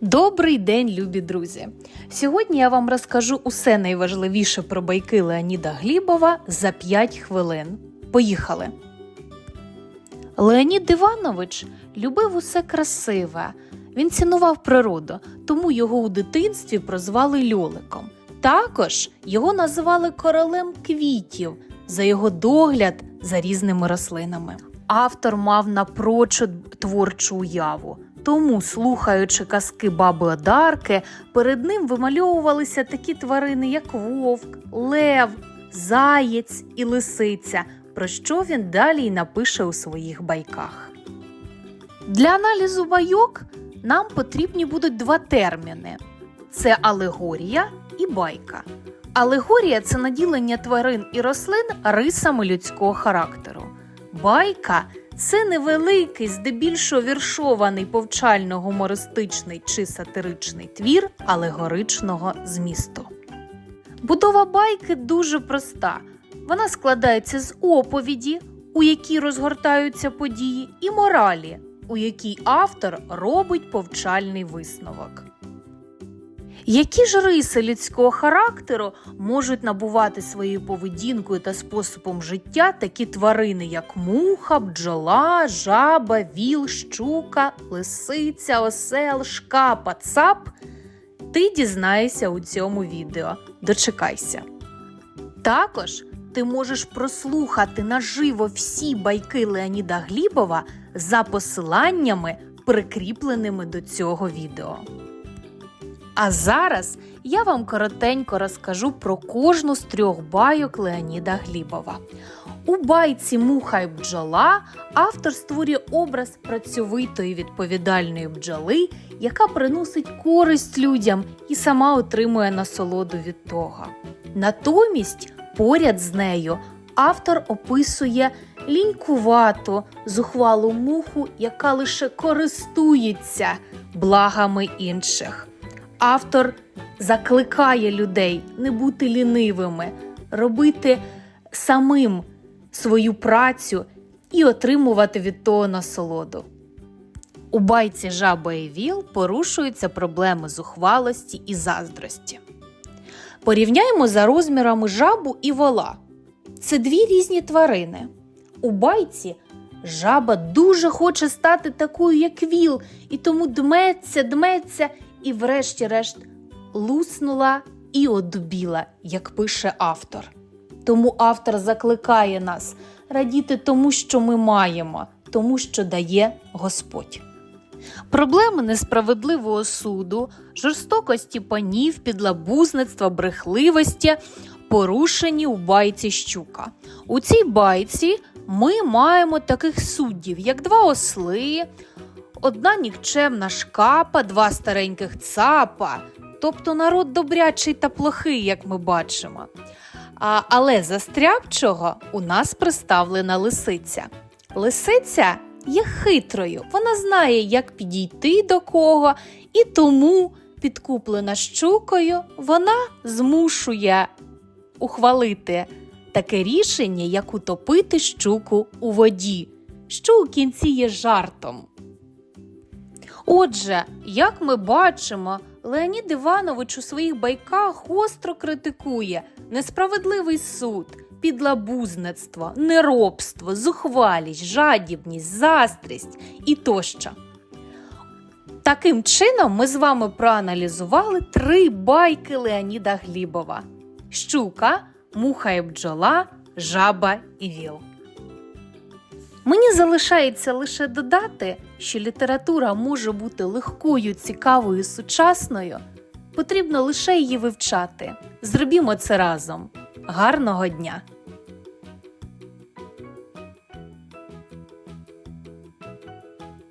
Добрий день, любі друзі! Сьогодні я вам розкажу усе найважливіше про байки Леоніда Глібова за 5 хвилин. Поїхали! Леонід Іванович любив усе красиве. Він цінував природу, тому його у дитинстві прозвали Льоликом. Також його називали королем квітів за його догляд за різними рослинами. Автор мав напрочуд творчу уяву. Тому, слухаючи казки баби Одарки, перед ним вимальовувалися такі тварини, як вовк, лев, заєць і лисиця, про що він далі й напише у своїх байках. Для аналізу байок нам потрібні будуть два терміни: це алегорія і байка. Алегорія це наділення тварин і рослин рисами людського характеру. Байка це невеликий, здебільшого віршований повчально-гумористичний чи сатиричний твір алегоричного змісту. Будова байки дуже проста. Вона складається з оповіді, у якій розгортаються події, і моралі, у якій автор робить повчальний висновок. Які ж риси людського характеру можуть набувати своєю поведінкою та способом життя такі тварини, як муха, бджола, жаба, віл, щука, лисиця, осел, шкапа, цап? Ти дізнаєшся у цьому відео. Дочекайся. Також ти можеш прослухати наживо всі байки Леоніда Глібова за посиланнями, прикріпленими до цього відео. А зараз я вам коротенько розкажу про кожну з трьох байок Леоніда Глібова. У байці Муха й бджола автор створює образ працьовитої відповідальної бджоли, яка приносить користь людям і сама отримує насолоду від того. Натомість, поряд з нею, автор описує лінькувату, зухвалу муху, яка лише користується благами інших. Автор закликає людей не бути лінивими, робити самим свою працю і отримувати від того насолоду. У байці жаба і віл порушуються проблеми зухвалості і заздрості. Порівняємо за розмірами жабу і вола. Це дві різні тварини. У байці жаба дуже хоче стати такою, як віл, і тому дметься, дметься і, врешті-решт, луснула і одубіла, як пише автор. Тому автор закликає нас радіти тому, що ми маємо, тому, що дає Господь. Проблеми несправедливого суду, жорстокості панів, підлабузництва, брехливості порушені у байці щука. У цій байці ми маємо таких суддів, як два осли, одна нікчемна шкапа, два стареньких цапа, тобто народ добрячий та плохий, як ми бачимо. А, але застрябчого у нас представлена лисиця. Лисиця є хитрою, вона знає, як підійти до кого, і тому, підкуплена щукою, вона змушує ухвалити таке рішення, як утопити щуку у воді, що у кінці є жартом. Отже, як ми бачимо, Леонід Іванович у своїх байках гостро критикує несправедливий суд, підлабузництво, неробство, зухвалість, жадібність, застрість і тощо. Таким чином, ми з вами проаналізували три байки Леоніда Глібова: щука, муха і бджола, жаба і віл. Мені залишається лише додати, що література може бути легкою, цікавою, сучасною. Потрібно лише її вивчати. Зробімо це разом. Гарного дня!